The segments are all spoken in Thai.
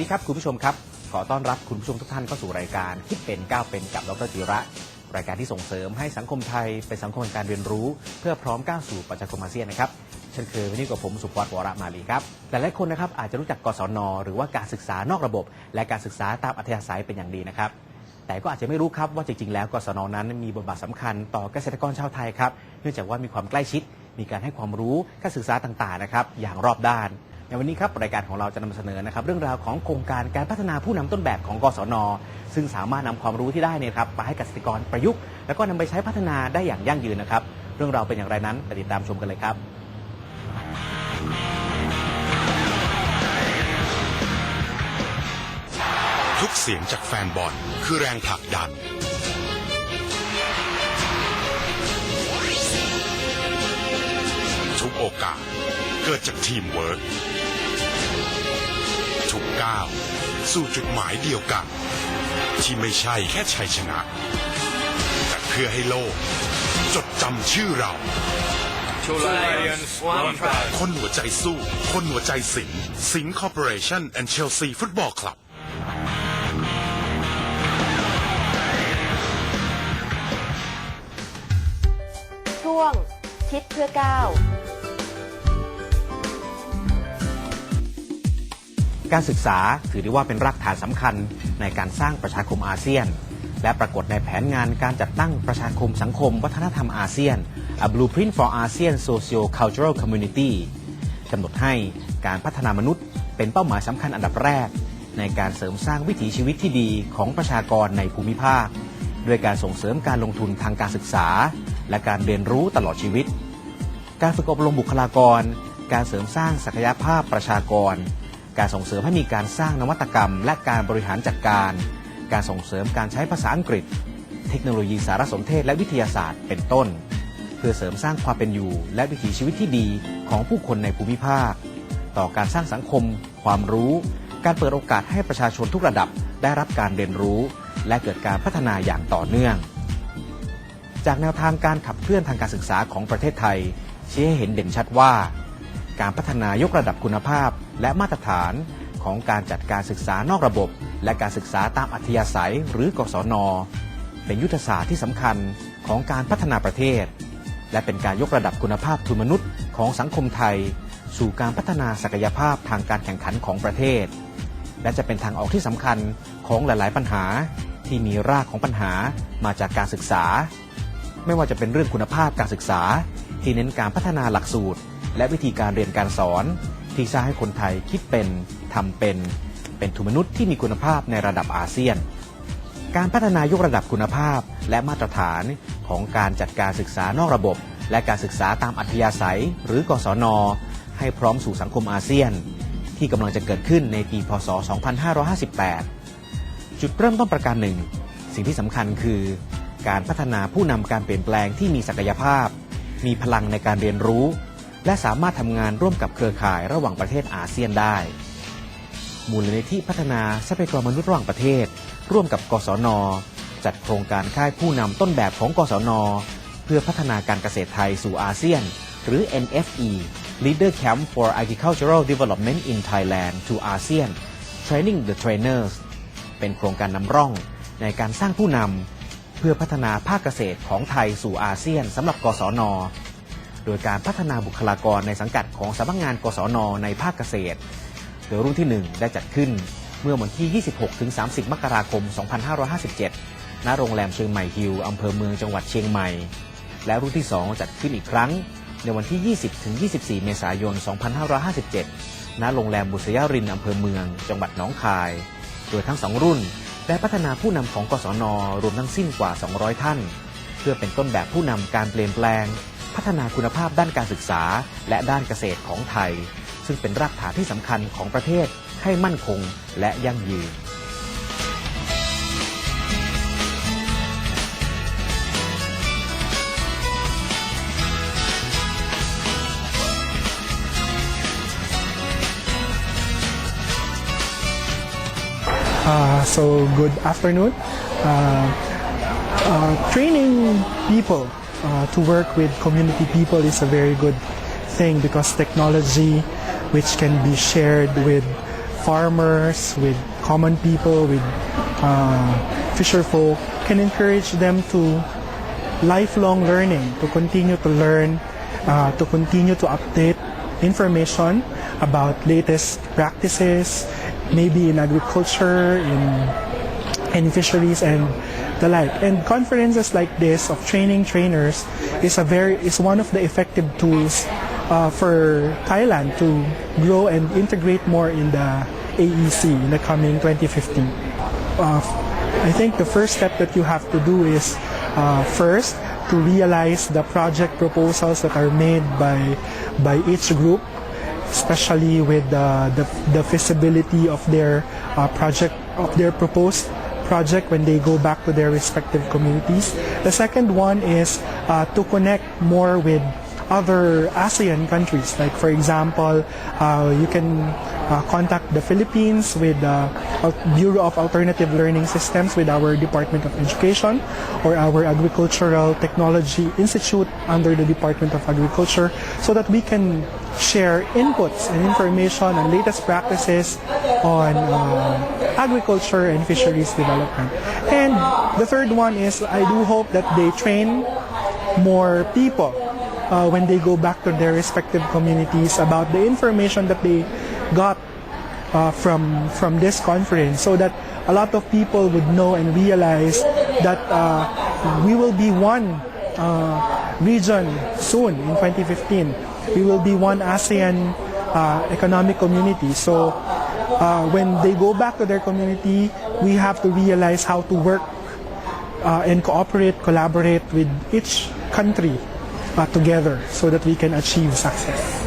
วัสดีครับคุณผู้ชมครับ ขอต้อนรับคุณผู้ชมทุกท่านเข้าสู่รายการคิดเป็นก้าวเป็นกับดรจิระ รายการที่ส่งเสริมให้สังคมไทยเป็นสังคมแห่งการเรียนรู้ เพื่อพร้อมก้าวสู่ประชาคมอาเซียนนะครับเช่นเคยวันนี้กับผมสุพวัตวรมาลีครับหลายคนนะครับอาจจะรู้จักกศนหรือว่าการศึกษานอกระบบ และการศึกษาตามอัธยาศัยเป็นอย่างดีนะครับแต่ก็อาจจะไม่รู้ครับว่าจริงๆ แล้วกศนนั้นมีบทบาทสำคัญต่อเกษตรกรชาวไทยครับเนื่องจากว่ามีความใกล้ชิดมีการให้ความรู้การศึกษาต่างๆนะครับอย่างรอบด้าน ในวันนี้ครับรายการของเราจะนำเสนอนะครับเรื่องราวของโครงการการพัฒนาผู้นำต้นแบบของกศน ซึ่งสามารถนำความรู้ที่ได้เนี่ยครับมาให้เกษตรกรประยุกต์ แล้วก็นำไปใช้พัฒนาได้อย่างยั่งยืนนะครับ เรื่องราวเป็นอย่างไรนั้นไปติดตามชมกันเลยครับทุกเสียงจากแฟนบอลคือแรงผลักดัน ทุกโอกาสเกิดจากทีมเวิร์ก กก้าวสู่จุดหมายเดียวกัน ที่ไม่ใช่แค่ชัยชนะ แต่เพื่อให้โลก จดจำชื่อเรา Two lions, one pride. คนหัวใจสู้ คนหัวใจสิงห์สิงห์คอร์ปอเรชั่นและเชลซีฟุตบอลคลับช่วงคิดเพื่อก้าว การศึกษาถือได้ว่าเป็นรากฐานสำคัญในการสร้างประชาคมอาเซียน และปรากฏในแผนงานการจัดตั้งประชาคมสังคม วัฒนธรรมอาเซียน A Blueprint for ASEAN Socio-Cultural Community กำหนดให้การพัฒนามนุษย์เป็นเป้าหมายสำคัญอันดับแรก ในการเสริมสร้างวิถีชีวิตที่ดีของประชากรในภูมิภาค ด้วยการส่งเสริมการลงทุนทางการศึกษา และการเรียนรู้ตลอดชีวิต การฝึกอบรมบุคลากร การเสริมสร้างศักยภาพประชากร การส่งเสริมให้มีการสร้างนวัตกรรม และการบริหารจัดการ การส่งเสริมการใช้ภาษาอังกฤษ เทคโนโลยีสารสนเทศและวิทยาศาสตร์เป็นต้น เพื่อเสริมสร้างความเป็นอยู่ และวิถีชีวิตที่ดีของผู้คนในภูมิภาค ต่อการสร้างสังคม ความรู้ การเปิดโอกาสให้ประชาชนทุกระดับได้รับการเรียนรู้ และเกิดการพัฒนาอย่างต่อเนื่อง จากแนวทางการขับเคลื่อนทางการศึกษาของประเทศไทยชี้ให้เห็นเด่นชัดว่า การพัฒนายกระดับคุณภาพ และมาตรฐานของการจัดการศึกษานอกระบบ และการศึกษาตามอัธยาศัยหรือกศน เป็นยุทธศาสตร์ที่สำคัญของการพัฒนาประเทศ และเป็นการยกระดับคุณภาพทุนมนุษย์ของสังคมไทย สู่การพัฒนาศักยภาพทางการแข่งขันของประเทศ และจะเป็นทางออกที่สำคัญของหลาย ๆ ปัญหาที่มีรากของปัญหามาจากการศึกษา ไม่ว่าจะเป็นเรื่องคุณภาพการศึกษา ที่เน้นการพัฒนาหลักสูตร และวิธีการเรียนการสอน ที่สร้างให้คนไทยคิดเป็นทำเป็น เป็นทุนมนุษย์ที่มีคุณภาพในระดับอาเซียน การพัฒนายกระดับคุณภาพและมาตรฐานของการจัดการศึกษานอกระบบ และการศึกษาตามอัธยาศัย หรือกศน ให้พร้อมสู่สังคมอาเซียน ที่กำลังจะเกิดขึ้นในปีพศ 2558 จุดเริ่มต้นประการหนึ่ง สิ่งที่สำคัญคือ การพัฒนาผู้นำการเปลี่ยนแปลงที่มีศักยภาพ มีพลังในการเรียนรู้ และสามารถทำงานร่วมกับเครือข่ายระหว่างประเทศอาเซียนได้ มูลนิธิพัฒนาทรัพยากรมนุษย์ระหว่างประเทศ ร่วมกับกศน จัดโครงการค่ายผู้นำต้นแบบของกศน เพื่อพัฒนาการเกษตรไทยสู่อาเซียน หรือ NFE Leader Camp for Agricultural Development in Thailand to ASEAN Training the Trainers เป็นโครงการนำร่องในการสร้างผู้นำเพื่อพัฒนาภาคเกษตรของไทยสู่อาเซียนสำหรับกศน โดยการพัฒนาบุคลากรในสังกัดของสำนักงานกศนในภาคเกษตร โดยรุ่นที่ 1 ได้จัดขึ้นเมื่อวันที่ 26-30 มกราคม 2557 ณ โรงแรมเชียงใหม่ฮิลล์อำเภอเมืองจังหวัดเชียงใหม่ และรุ่นที่ 2 จัดขึ้นอีกครั้ง ในวันที่ 20-24 เมษายน 2557 ณ โรงแรมบุษยารินอำเภอเมือง จังหวัดหนองคาย โดยทั้งสองรุ่นได้พัฒนาผู้นำของกศนรวมทั้งสิ้นกว่า 200 ท่าน เพื่อเป็นต้นแบบผู้นำการเปลี่ยนแปลง พัฒนาคุณภาพด้านการศึกษา และด้านเกษตรของไทย ซึ่งเป็นรากฐานที่สำคัญของประเทศให้มั่นคงและยั่งยืน Uh, so good afternoon. Uh, uh, training people uh, to work with community people is a very good thing because technology which can be shared with farmers, with common people, with uh, fisher folk, can encourage them to lifelong learning, to continue to learn, uh, to continue to update information about latest practices, maybe in agriculture, in in fisheries and the like. And conferences like this of training trainers is a very is one of the effective tools uh, for Thailand to grow and integrate more in the AEC in the coming 2015. Uh, I think the first step that you have to do is uh, first to realize the project proposals that are made by by each group especially with the, the, the feasibility of their uh, project, of their proposed project when they go back to their respective communities. The second one is uh, to connect more with other ASEAN countries. Like for example, uh, you can uh, contact the Philippines with the Bureau of Alternative Learning Systems with our Department of Education or our Agricultural Technology Institute under the Department of Agriculture so that we can share inputs and information and latest practices on uh, agriculture and fisheries development. And the third one is I do hope that they train more people uh, when they go back to their respective communities about the information that they got uh, from from this conference so that a lot of people would know and realize that uh, we will be one uh, region soon in 2015 we will be one ASEAN uh, economic community. So uh, when they go back to their community we have to realize how to work and cooperate collaborate with each country together so that we can achieve success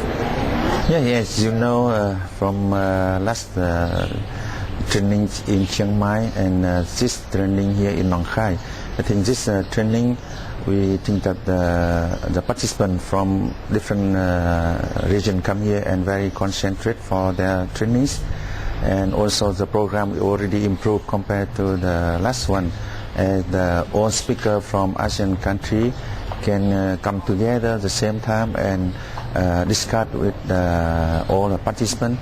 Yeah, yes, you know, uh, from uh, last uh, training in Chiang Mai and uh, this training here in Nong Khai, I think this uh, training, we think that the, the participants from different uh, region come here and very concentrate for their trainings. And also the program already improved compared to the last one. The all speaker from ASEAN country can uh, come together at the same time and uh, with all the participants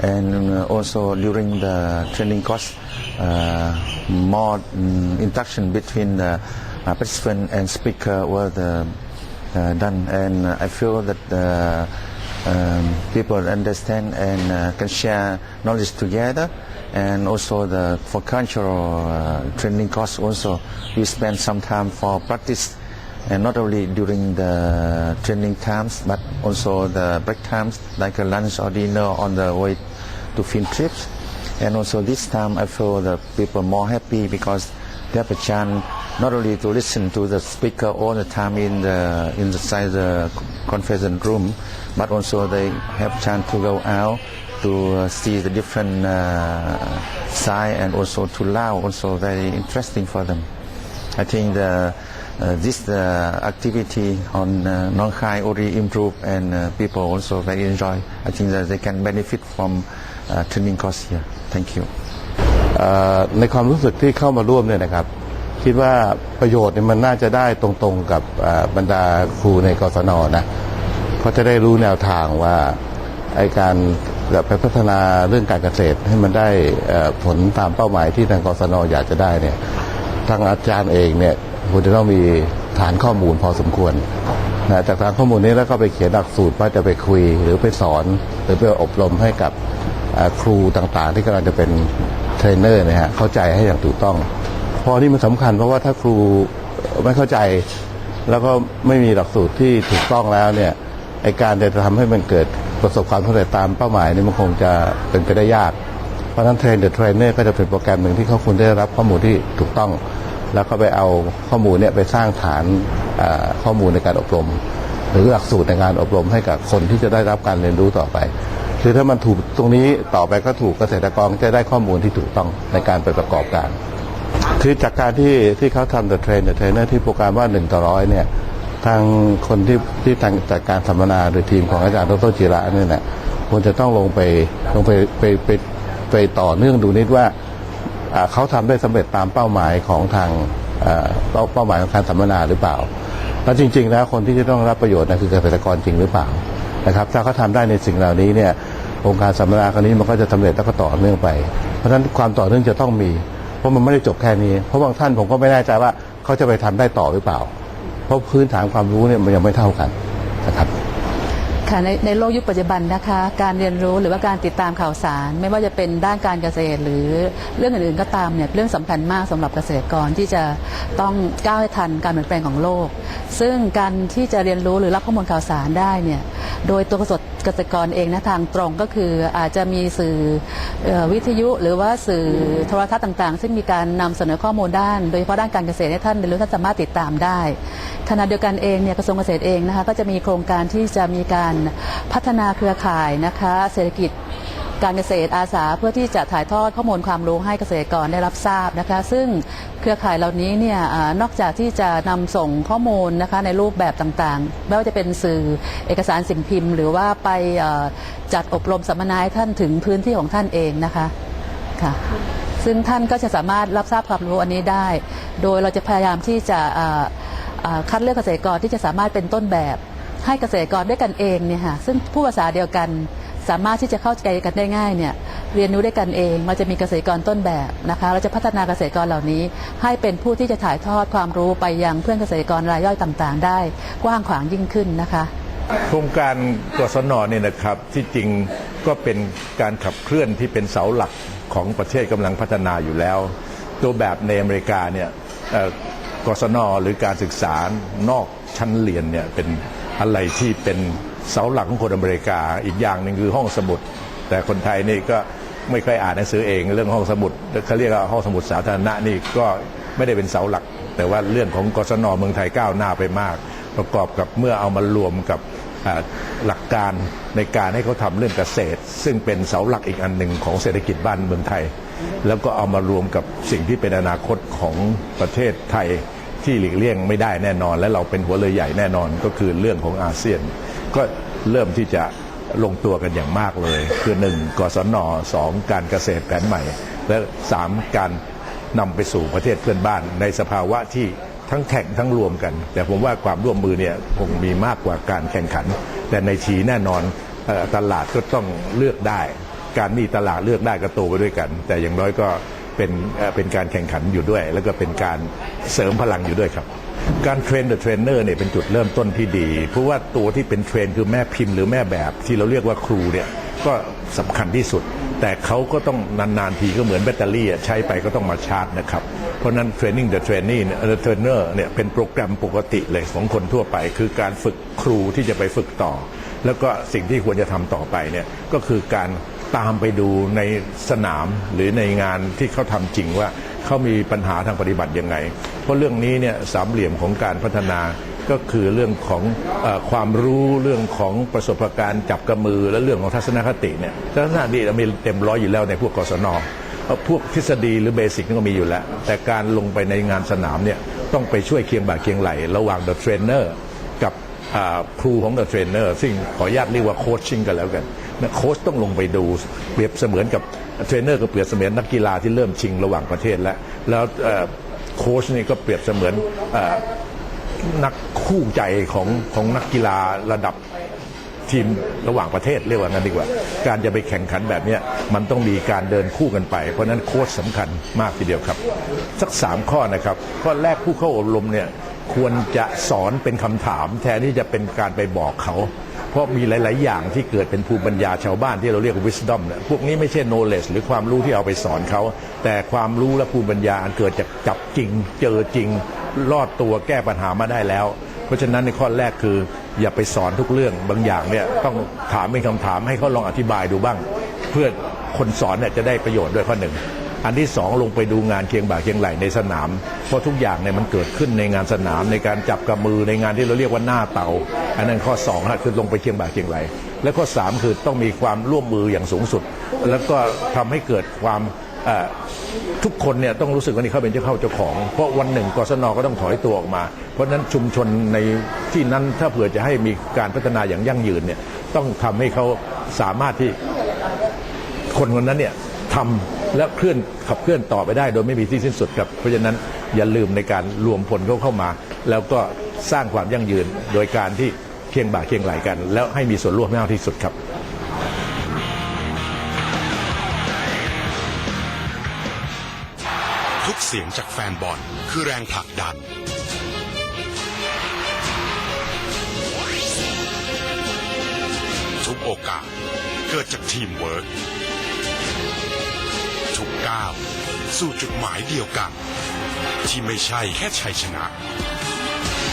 and uh, also during the training course uh, more mm, interaction between the uh, participant and speaker were the, done. And I feel that um, people understand and can share knowledge together. And also the for cultural training course also we spend some time for practice and not only during the training times but also the break times like a lunch or dinner on the way to field trips. And also this time I feel the people more happy because they have a chance not only to listen to the speaker all the time in the inside the conference room but also they have chance to go out to uh, see the different uh, side and also to Lao also very interesting for them. I think the uh, this uh, activity on uh, Nong Khai already improved and uh, people also very enjoy. I think that they can benefit from uh, training course here. Thank you. เอ่อในความรู้สึกที่เข้ามาร่วมเนี่ยนะครับ คิดว่าประโยชน์เนี่ยมันน่าจะได้ตรงๆกับเอ่อบรรดาครูในกศนนะเพราะจะได้รู้แนวทางว่าไอการแบบไปพัฒนาเรื่องการเกษตรให้มันได้เอ่อผลตามเป้าหมายที่ทางกศนอยากจะได้เนี่ยทางอาจารย์เองเนี่ย ควรจะต้องมีฐานข้อมูลพอสมควรนะจากฐานข้อมูลนี้แล้วก็ไปเขียนหลักสูตรว่าจะไปคุยหรือไปสอน หรือไปอบรมให้กับครูต่างๆ ที่กำลังจะเป็นเทรนเนอร์นะฮะเข้าใจให้อย่างถูกต้อง พอนี่มันสำคัญเพราะว่าถ้าครูไม่เข้าใจ แล้วก็ไม่มีหลักสูตรที่ถูกต้องแล้วเนี่ยไอการจะทำให้มันเกิดประสบความสำเร็จตามเป้าหมายนี่มันคงจะเป็นไปได้ยาก เพราะฉะนั้นเทรนเดอร์เทรนเนอร์ก็จะเป็นโปรแกรมหนึ่งที่เขาควรได้รับข้อมูลที่ถูกต้อง แล้วก็ไปเอาข้อมูลเนี่ยไปสร้างฐานข้อมูลในการอบรม หรือหลักสูตรในการอบรมให้กับคนที่จะได้รับการเรียนรู้ต่อไปคือถ้ามันถูกตรงนี้ต่อไปก็ถูกเกษตรกรจะได้ข้อมูลที่ถูกต้องในการไปประกอบการ คือจากการที่ที่เขาทำ The Train The Trainer ที่โปรแกรมว่า1ต่อร้อยเนี่ยทางคนที่ที่ทางจัดการสัมมนาหรือทีมของอาจารย์ดรจิระเนี่ยนะควรจะต้องลงไปลงไปไปไปไปต่อเนื่องดูนิดว่า เขาทำได้สำเร็จตามเป้าหมายของทางเป้าเป้าหมายของการสัมมนาหรือเปล่า แล้วจริง ๆ แล้วคนที่จะต้องรับประโยชน์นะคือเกษตรกรจริงหรือเปล่านะครับ ถ้าเขาทำได้ในสิ่งเหล่านี้เนี่ยโครงการสัมมนาครั้งนี้มันก็จะสำเร็จแล้วก็ต่อเนื่องไป เพราะฉะนั้นความต่อเนื่องจะต้องมี เพราะมันไม่ได้จบแค่นี้ เพราะบางท่านผมก็ไม่แน่ใจว่าเขาจะไปทำได้ต่อหรือเปล่า เพราะพื้นฐานความรู้เนี่ยมันยังไม่เท่ากันนะครับ ค่ะในในโลกยุคปัจจุบันนะคะ การเรียนรู้หรือว่าการติดตามข่าวสาร ไม่ว่าจะเป็นด้านการเกษตร หรือเรื่องอื่นๆก็ตามเนี่ยเรื่องสำคัญมากสำหรับเกษตรกรที่จะต้องก้าวให้ทันการเปลี่ยนแปลงของโลก ซึ่งการที่จะเรียนรู้หรือรับข้อมูลข่าวสารได้เนี่ยโดยตัวเกษตรเกษตรกรเองนะทางตรงก็คืออาจจะมีสื่อเอ่อวิทยุหรือว่าสื่อโทรทัศน์ต่างๆ ซึ่งมีการนำเสนอข้อมูลด้าน โดยเฉพาะด้านการเกษตรให้ท่านเรียนรู้ท่านสามารถติดตามได้ขณะเดียวกันเองเนี่ยกระทรวงเกษตรเองนะคะก็จะมีโครงการที่จะมีการพัฒนาเครือข่ายนะคะเศรษฐกิจการเกษตรอาสาเพื่อที่จะถ่ายทอดข้อมูลความรู้ให้เกษตรกรได้รับทราบนะคะ ซึ่งเครือข่ายเหล่านี้เนี่ยนอกจากที่จะนำส่งข้อมูลนะคะในรูปแบบต่างๆ ไม่ว่าจะเป็นสื่อเอกสารสิ่งพิมพ์ หรือว่าไปจัดอบรมสัมมนาให้ท่านถึงพื้นที่ของท่านเองนะคะค่ะซึ่งท่านก็จะสามารถรับทราบความรู้อันนี้ได้ โดยเราจะพยายามที่จะคัดเลือกเกษตรกรที่จะสามารถเป็นต้นแบบ ให้เกษตรกรด้วยกันเองเนี่ยค่ะซึ่งผู้ภาษาเดียวกันสามารถที่จะเข้าใจกันได้ง่ายเนี่ยเรียนรู้ด้วยกันเองมันจะมีเกษตรกรต้นแบบนะคะเราจะพัฒนาเกษตรกรเหล่านี้ ให้เป็นผู้ที่จะถ่ายทอดความรู้ไปยังเพื่อนเกษตรกรรายย่อยต่างๆ ได้กว้างขวางยิ่งขึ้นนะคะโครงการกศนเนี่ยนะครับที่จริงก็เป็นการขับเคลื่อนที่เป็นเสาหลักของประเทศกำลังพัฒนาอยู่แล้ว ตัวแบบในอเมริกาเนี่ยเอ่อกศนหรือการศึกษานอกชั้นเรียนเนี่ยเป็น อะไรที่เป็นเสาหลักของคนอเมริกา อีกอย่างหนึ่งคือห้องสมุด แต่คนไทยนี่ก็ไม่ค่อยอ่านหนังสือเอง เรื่องห้องสมุดเขาเรียกว่าห้องสมุดสาธารณะนี่ก็ไม่ได้เป็นเสาหลัก แต่ว่าเรื่องของกศนเมืองไทยก้าวหน้าไปมาก ประกอบกับเมื่อเอามารวมกับหลักการในการให้เขาทำเรื่องเกษตร ซึ่งเป็นเสาหลักอีกอันหนึ่งของเศรษฐกิจบ้านเมืองไทย แล้วก็เอามารวมกับสิ่งที่เป็นอนาคตของประเทศไทย ที่หลีกเลี่ยงไม่ได้แน่นอน และเราเป็นหัวเรือใหญ่แน่นอนก็คือเรื่องของอาเซียน ก็เริ่มที่จะลงตัวกันอย่างมากเลย คือหนึ่งกศนสองการเกษตรแผนใหม่ และสามการนำไปสู่ประเทศเพื่อนบ้าน ในสภาวะที่ทั้งแข่งทั้งรวมกัน แต่ผมว่าความร่วมมือเนี่ยคงมีมากกว่าการแข่งขัน แต่ในทีแน่นอนตลาดก็ต้องเลือกได้ การมีตลาดเลือกได้ก็โตไปด้วยกัน แต่อย่างน้อยก็ เป็นเป็นการแข่งขันอยู่ด้วย แล้วก็เป็นการเสริมพลังอยู่ด้วยครับ การเทรนเดอะเทรนเนอร์เนี่ยเป็นจุดเริ่มต้นที่ดี เพราะว่าตัวที่เป็นเทรนคือแม่พิมพ์หรือแม่แบบ ที่เราเรียกว่าครูเนี่ยก็สำคัญที่สุด แต่เขาก็ต้องนานๆทีก็เหมือนแบตเตอรี่อะใช้ไปก็ต้องมาชาร์จนะครับ เพราะนั้น Training the Trainee เนี่ย The Trainer เนี่ยเป็นโปรแกรมปกติเลยของคนทั่วไป คือการฝึกครูที่จะไปฝึกต่อ แล้วก็สิ่งที่ควรจะทำต่อไปเนี่ยก็คือการ ตามไปดูในสนามหรือในงานที่เขาทำจริงว่าเขามีปัญหาทางปฏิบัติยังไง เพราะเรื่องนี้เนี่ยสามเหลี่ยมของการพัฒนาก็คือเรื่องของอความรู้เรื่องของประสบการณ์จับกระมือและเรื่องของทัศนคติเนี่ยทัศนคติเรามีเต็มร้อยอยู่แล้วในพวกกศนเอ่อพวกทฤษฎีหรือเบสิกนี่ก็มีอยู่แล้ว แต่การลงไปในงานสนามเนี่ยต้องไปช่วยเคียงบ่าเคียงไหล ระหว่าง the trainer กับครูของ the trainer ซึ่งขออนุญาตเรียกว่าโคชชิ่งกันแล้วกัน โค้ชต้องลงไปดูเปรียบเสมือนกับเทรนเนอร์ก็เปรียบเสมือนนักกีฬาที่เริ่มชิงระหว่างประเทศแล้วแล้วโค้ชนี่ก็เปรียบเสมือนอนักคู่ใจของของนักกีฬาระดับทีมระหว่างประเทศเรียกว่างั้นดีกว่า การจะไปแข่งขันแบบนี้มันต้องมีการเดินคู่กันไป เพราะฉะนั้นโค้ชสำคัญมากทีเดียวครับ สักสามข้อนะครับ ข้อแรกผู้เข้าอบรมเนี่ย ควรจะสอนเป็นคำถาม แทนที่จะเป็นการไปบอกเขา เพราะมีหลาย ๆ อย่างที่เกิดเป็นภูมิปัญญาชาวบ้านที่เราเรียกว่า wisdom เนี่ยพวกนี้ไม่ใช่ knowledge หรือความรู้ที่เอาไปสอนเขา แต่ความรู้และภูมิปัญญาอันเกิดจากจับจริง เจอจริง รอดตัวแก้ปัญหามาได้แล้ว เพราะฉะนั้นในข้อแรกคือ อย่าไปสอนทุกเรื่องบางอย่างเนี่ยต้องถามเป็นคำถามให้เขาลองอธิบายดูบ้าง เพื่อคนสอนเนี่ยจะได้ประโยชน์ด้วยข้อหนึ่ง อันที่สองลงไปดูงานเคียงบ่าเคียงไหลในสนาม เพราะทุกอย่างเนี่ยมันเกิดขึ้นในงานสนามในการจับกับมือในงานที่เราเรียกว่าหน้าเตาอันนั้นข้อสองฮะคือลงไปเคียงบ่าเคียงไหลและข้อสามคือต้องมีความร่วมมืออย่างสูงสุด แล้วก็ทำให้เกิดความทุกคนเนี่ยต้องรู้สึกว่านี่เขาเป็นเจ้าเข้าเจ้าของ เพราะวันหนึ่งกศนก็ต้องถอยตัวออกมา เพราะฉะนั้นชุมชนในที่นั้นถ้าเผื่อจะให้มีการพัฒนาอย่างยั่งยืนเนี่ยต้องทำให้เขาสามารถที่คนคนนั้นเนี่ยทำ และเคลื่อนขับเคลื่อนต่อไปได้โดยไม่มีที่สิ้นสุดครับ เพราะฉะนั้นอย่าลืมในการรวมผลเข้าเข้ามา แล้วก็สร้างความยั่งยืนโดยการที่เคียงบ่าเคียงไหลกัน แล้วให้มีส่วนร่วมมากที่สุดครับทุกเสียงจากแฟนบอลคือแรงผลักดัน ทุกโอกาสเกิดจากทีมเวิร์ก กก้าวสู่จุดหมายเดียวกัน ที่ไม่ใช่แค่ชัยชนะ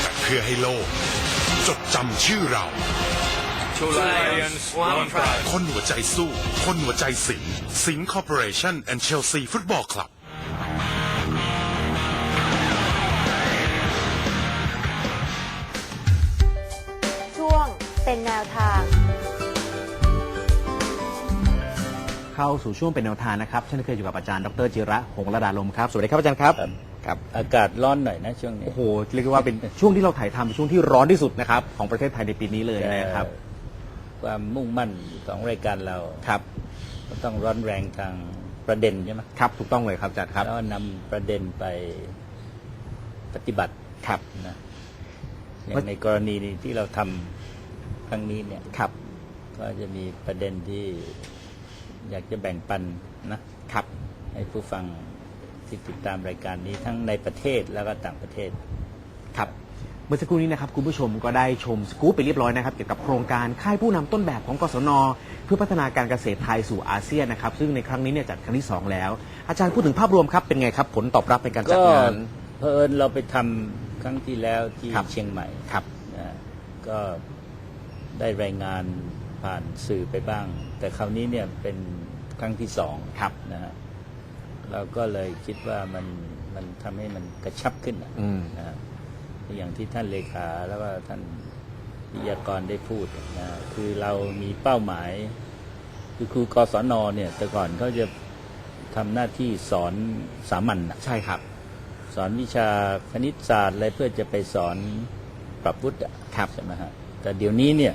แต่เพื่อให้โลก จดจำชื่อเรา Two lions, one pride. คนหัวใจสู้ คนหัวใจสิงสิงคอร์ปอเรชั่นและเชลซีฟุตบอลคลับ ช่วงเป็นแนวทาง เข้าสู่ช่วงเป็นแนวทางนะครับเช่นเคยอยู่กับอาจารย์ดรจิระหงส์ระดาลมครับสวัสดีครับอาจารย์ครับครับอากาศร้อนหน่อยนะช่วงนี้โอ้โหเรียกได้ว่าเป็นช่วงที่เราถ่ายทำเป็นช่วงที่ร้อนที่สุดนะครับของประเทศไทยในปีนี้เลยนะครับ ความมุ่งมั่นของรายการเราครับก็ต้องร้อนแรงทางประเด็นใช่ไหมครับถูกต้องเลยครับอาจารย์ครับแล้วนำประเด็นไปปฏิบัติครับนะอย่างในกรณีที่เราทำครั้งนี้เนี่ยครับ ก็จะมีประเด็นที่ อยากจะแบ่งปันนะครับให้ผู้ฟังที่ติดตามรายการนี้ทั้งในประเทศแล้วก็ต่างประเทศครับเมื่อสักครู่นี้นะครับคุณผู้ชมก็ได้ชมสกู๊ปไปเรียบร้อยนะครับเกี่ยวกับโครงการค่ายผู้นำต้นแบบของกศนเพื่อพัฒนาการเกษตรไทยสู่อาเซียนนะครับซึ่งในครั้งนี้เนี่ยจัดครั้งที่ 2 แล้ว อาจารย์พูดถึงภาพรวมครับเป็นไงครับ ผลตอบรับในการจัดก็งานเพอเอิญเราไปทำครั้งที่แล้วที่ครับเชียงใหม่ครับนะก็ได้รายงาน ผ่านสื่อไปบ้าง แต่คราวนี้เนี่ยเป็นครั้งที่สองครับนะฮะเราก็เลยคิดว่ามันมันทำให้มันกระชับขึ้นนะอืม นะฮะอย่างที่ท่านเลขาแล้วก็ท่านวิทยากรได้พูดนะคือเรามีเป้าหมาย คือครูกศนเนี่ย แต่ก่อนเขาจะทำหน้าที่สอนสามัญนะ ใช่ครับ สอนวิชาคณิตศาสตร์อะไรเพื่อจะไปสอนปรับวุฒิอะครับ ใช่ไหมฮะแต่เดี๋ยวนี้เนี่ย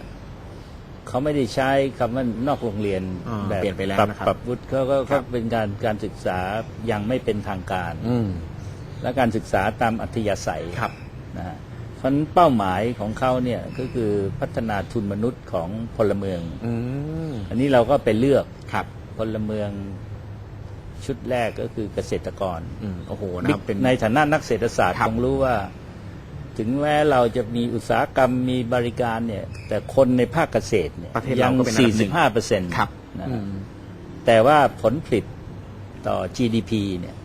เขาไม่ได้ใช้คำว่านอกโรงเรียนอ่าแบบเปลี่ยนไปแล้วปรับนะครับ ปรับวุฒิเขาก็ครัก็บเป็นการการศึกษายังไม่เป็นทางการ อืมและการศึกษาตามอัธยาศัยครับ นะฮะเพราะฉะนั้นเป้าหมายของเขาเนี่ยก็คือพัฒนาทุนมนุษย์ของพลเมือง อืมอันนี้เราก็ไปเลือกครับ พลเมืองชุดแรกก็คือเกษตรกร อืมโอ้โหนะครับเป็น ในฐานะนักเศรษฐศาสตร์ครับ คงรู้ว่า ถึงแม้เราจะมีอุตสาหกรรมมีบริการเนี่ย แต่คนในภาคเกษตรเนี่ยประเทศยัเราก็เป็นอันดับหนึ่ง45เปอร์เซ็นต์ครับ นะอืม แต่ว่าผลผลิตต่อ GDP เนี่ย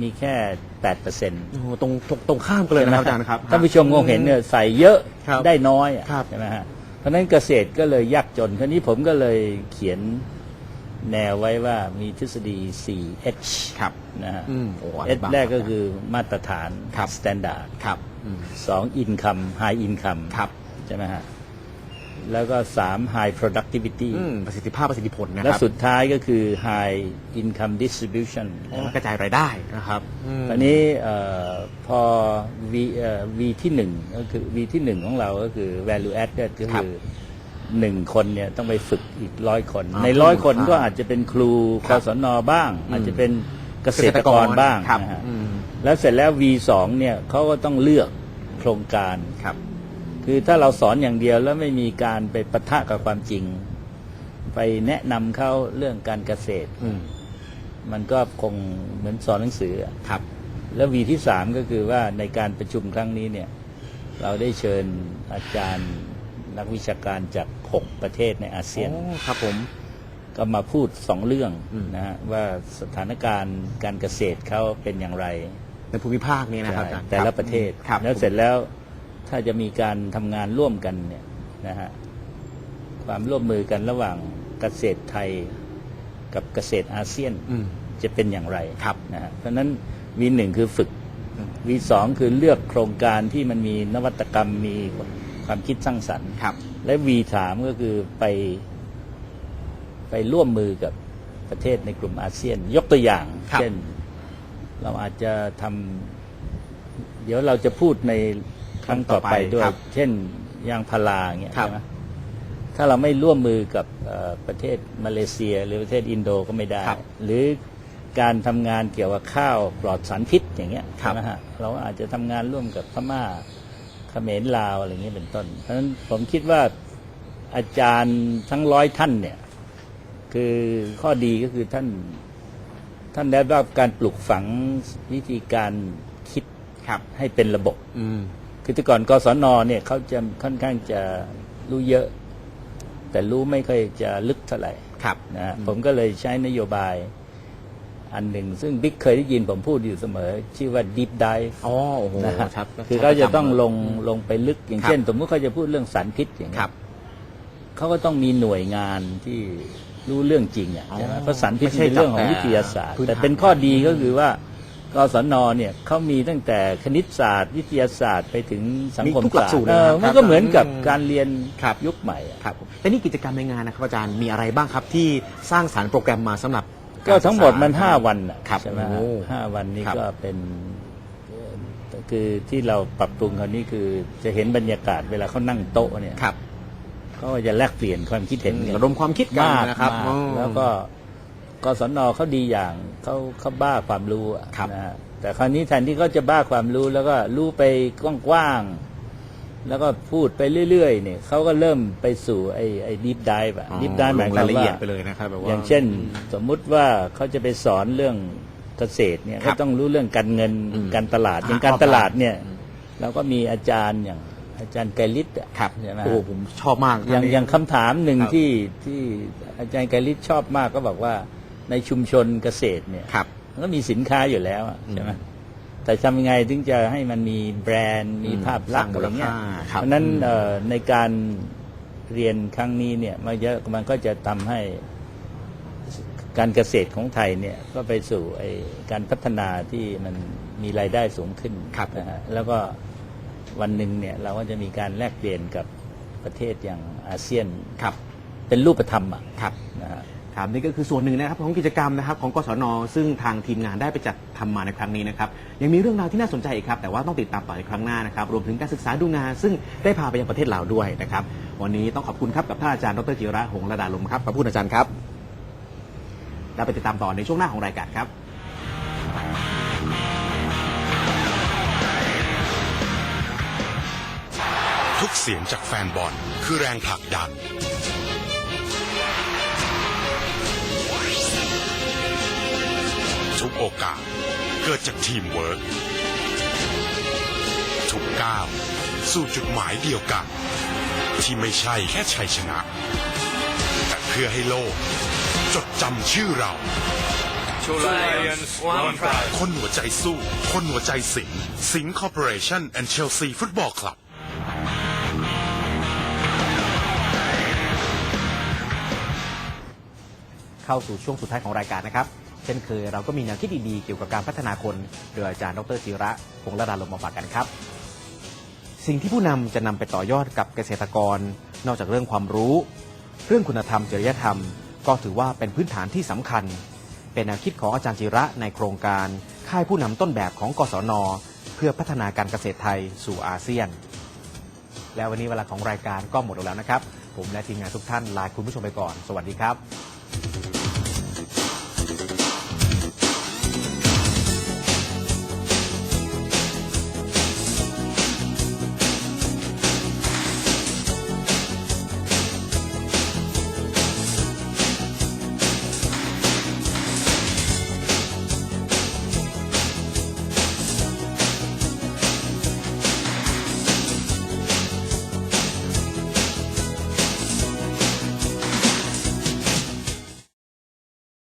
มีแค่8เปอร์เซ็นต์ โอ้โหตรงตรงตรงข้ามกันเลยนะครับอาจารย์ครับ ท่านผู้ชมคงเห็นเนี่ยใส่เยอะครับได้น้อยอะครับ ใช่ไหมฮะเพราะฉะนั้นเกษตรก็เลยยากจนคราวนี้ผมก็เลยเขียนแนวไว้ว่ามีทฤษฎี 4H ครับ นะฮะ อืมโอ้อันเอนี้สบ้างแรกก็คือมาตรฐาน ครับ standard ครับ อืมสอง income high income ครับ ใช่ไหมฮะ แล้วก็สาม high productivity อืมประสิทธิภาพประสิทธิผลนะคและรับสุดท้ายก็คือ high income distribution โอ้กระจายรายได้นะครับมตอนนี้เอ่อพอ V เอ่อ V ที่หนึ่งก็คือ V ที่หนึ่งของเราก็คือ value added ก็ครับคือหนึ่งคนเนี่ยต้องไปฝึกอีกร้อยคนอ่าในร้อยคนครับก็อาจจะเป็นครูกครับศนบ้าง อาจจะเป็นเกษตรกรบ้างครับนะฮะอืม แล้วเสร็จแล้ว V2 เนี่ยเขาก็ต้องเลือกโครงการครับ คือถ้าเราสอนอย่างเดียวแล้วไม่มีการไปปะทะกับความจริง ไปแนะนำเขาเรื่องการเกษตร อืมมันก็คงเหมือนสอนหนังสืออะครับ แล้ววีที่สามก็คือว่าในการประชุมครั้งนี้เนี่ย เราได้เชิญอาจารย์นักวิชาการจากหกประเทศในอาเซียน โอ้ครับผม ก็มาพูดสองเรื่องอืม นะฮะว่าสถานการณ์การเกษตรเขาเป็นอย่างไร ในภูมิภาคนี้นะครับอาจารย์แต่ละประเทศครับแล้วเสร็จแล้วถ้าจะมีการทำงานร่วมกันเนี่ยนะฮะความร่วมมือกันระหว่างเกษตรไทยกับเกษตรอาเซียนอืมจะเป็นอย่างไรครับนะฮะเพราะฉะนั้นวีหนึ่งคือฝึกอืมวีสองคือเลือกโครงการที่มันมีนวัตกรรมมีความคิดสร้างสรรค์ครับ และวีสามก็คือไปไปร่วมมือกับประเทศในกลุ่มอาเซียน ยกตัวอย่างครับเช่น เราอาจจะทำเดี๋ยวเราจะพูดในครั้งต่อไปด้วย ครับเช่นยางพาราอย่างเงี้ยครับ ใช่ไหมถ้าเราไม่ร่วมมือกับเอ่อประเทศมาเลเซีย หรือประเทศอินโดก็ไม่ได้ ครับหรือการทำงานเกี่ยวกับข้าวปลอดสารพิษอย่างเงี้ยครับใช่ไหมฮะเราอาจจะทำงานร่วมกับพม่าเขมรลาวอะไรเงี้ยเป็นต้น เพราะฉะนั้นผมคิดว่าอาจารย์ทั้งร้อยท่านเนี่ย คือข้อดีก็คือท่าน ท่านได้รับการปลูกฝังวิธีการคิดครับ ให้เป็นระบบ อืม คือแต่ก่อนกศนเนี่ยเขาจะค่อนข้างจะรู้เยอะ แต่รู้ไม่ค่อยจะลึกเท่าไหร่ครับนะฮะผมก็เลยใช้นโยบายอันหนึ่ง ซึ่งบิ๊กเคยได้ยินผมพูดอยู่เสมอ ชื่อว่า deep dive อ๋อโอ้โหนะฮะครับคือเขาจะต้องลงลงไปลึกอย่างครับเช่น สมมติเขาจะพูดเรื่องสารพิษอย่างคเงี้รัยบเขาก็ต้องมีหน่วยงานที่ รู้เรื่องจริงอะอ๋อใช่ไหมเพราะสารพิษไม่ใช่เป็นเรื่องของจับแต่วิทยาศาสตร์พื้นฐานแต่เป็นข้อดีก็คือว่ากศนเนี่ยเขามีตั้งแต่คณิตศาสตร์ วิทยาศาสตร์ไปถึงสังคมมีทุกหลักศาสตสูตร์รเออเลยนะครับมันก็เหมือนกับอืมการเรียนครับยุคใหม่อะครับแต่นี่กิจกรรมในงานนะครับอาจารย์มีอะไรบ้างครับที่สร้างสารรค์โปรแกรมมาสำหรับก็ทั้งหมดมันกรศึกษห้าวันน่ะครับใช่ไหมโอ้ห้าวันนี้ครับก็เป็นเอ่อคือที่เราปรับปรุงคราวนี้คือจะเห็นบรรยากาศเวลาเขานั่งโต๊ะเนี่ยครับเขา ก็จะแลกเปลี่ยนความคิดเห็นกันระดมความคิดกันมากนะครับมากอ๋อแล้วก็กศนเขาดีอย่างเขาเขาบ้าความรู้อะครับนะฮะแต่คราวนี้แทนที่เขาจะบ้าความรู้แล้วก็รู้ไปกว้างๆแล้วก็พูดไปเรื่อยๆเนี่ยเขาก็เริ่มไปสู่ไอ้ไอ้ดีฟไดฟ์อะอ๋อดีฟไดฟ์หมายลงคารายวละเอียดว่าไปเลยนะครับแบบว่าอย่างเช่น สมมุติว่าเขาจะไปสอนเรื่องเกษตรเนี่ยครัก็บต้องรู้เรื่องการเงินอืมการตลาดอ่าอย่างการครอบตลาดครัวเนี่ยเราก็มีอาจารย์อย่าง อาจารย์ไกรลิศอะครับใช่ไหมโอ้ผมชอบมากอย่างท่นนี้อย่างคำถามหนึ่งครับที่ที่อาจารย์ไกรลิศชอบมากก็บอกว่าในชุมชนเกษตรเนี่ยครับมันก็มีสินค้าอยู่แล้วอะใช่ไหมแต่ทำยังไงถึงจะให้มันมีแบรนด์มีอืมภาพลักษณ์สร้างมูอะไรลเงี้ยค่าครับเพราะฉะนั้นอืมเอ่อในการเรียนครั้งนี้เนี่ยมันเยอะมันก็จะทำให้การเกษตรของไทยเนี่ยก็ไปสู่ไอ้การพัฒนาที่มันมีรายได้สูงขึ้นครับนะฮะแล้วก็ วันหนึ่งเนี่ยเราก็จะมีการแลกเปลี่ยนกับประเทศอย่างอาเซียนครับเป็นรูปธรรมอะครับนะฮะ ครับนี่ก็คือส่วนหนึ่งนะครับของกิจกรรมนะครับของกศน ซึ่งทางทีมงานได้ไปจัดทำมาในครั้งนี้นะครับยังมีเรื่องราวที่น่าสนใจอีกครับ แต่ว่าต้องติดตามต่อในครั้งหน้านะครับรวมถึงการศึกษาดูงาน ซึ่งได้พาไปยังประเทศลาวด้วยนะครับวันนี้ต้องขอบคุณครับกับท่านอาจารย์ดรจิระหงส์ระดาลมครับขอบคุณอาจารย์ครับแล้วไปติดตามต่อในช่วงหน้าของรายการครับ เสียงจากแฟนบอลคือแรงผลักดัน ทุกโอกาสเกิดจากทีมเวิร์กทุกก้าวสู่จุดหมายเดียวกัน ที่ไม่ใช่แค่ชัยชนะ แต่เพื่อให้โลก จดจำชื่อเรา Two lions, one pride. คนหัวใจสู้ คนหัวใจสิงห์สิงห์คอร์ปอเรชั่นและเเข้าสู่ช่วงสุดท้ายของรายการนะครับ เช่นเคยเราก็มีแนวคิดดีๆเกี่ยวกับการพัฒนาคน โดยอาจารย์ดรจิระพงษ์ระดาลมมาฝากกันครับ สิ่งที่ผู้นำจะนำไปต่อยอดกับเกษตรกร นอกจากเรื่องความรู้ เรื่องคุณธรรมจริยธรรม ก็ถือว่าเป็นพื้นฐานที่สำคัญ เป็นแนวคิดของอาจารย์จิระในโครงการ ค่ายผู้นำต้นแบบของกศน เพื่อพัฒนาการเกษตรไทยสู่อาเซียน และวันนี้เวลาของรายการก็หมดลงแล้วนะครับผมและทีมงานทุกท่านลาคุณผู้ชมไปก่อน สวัสดีครับ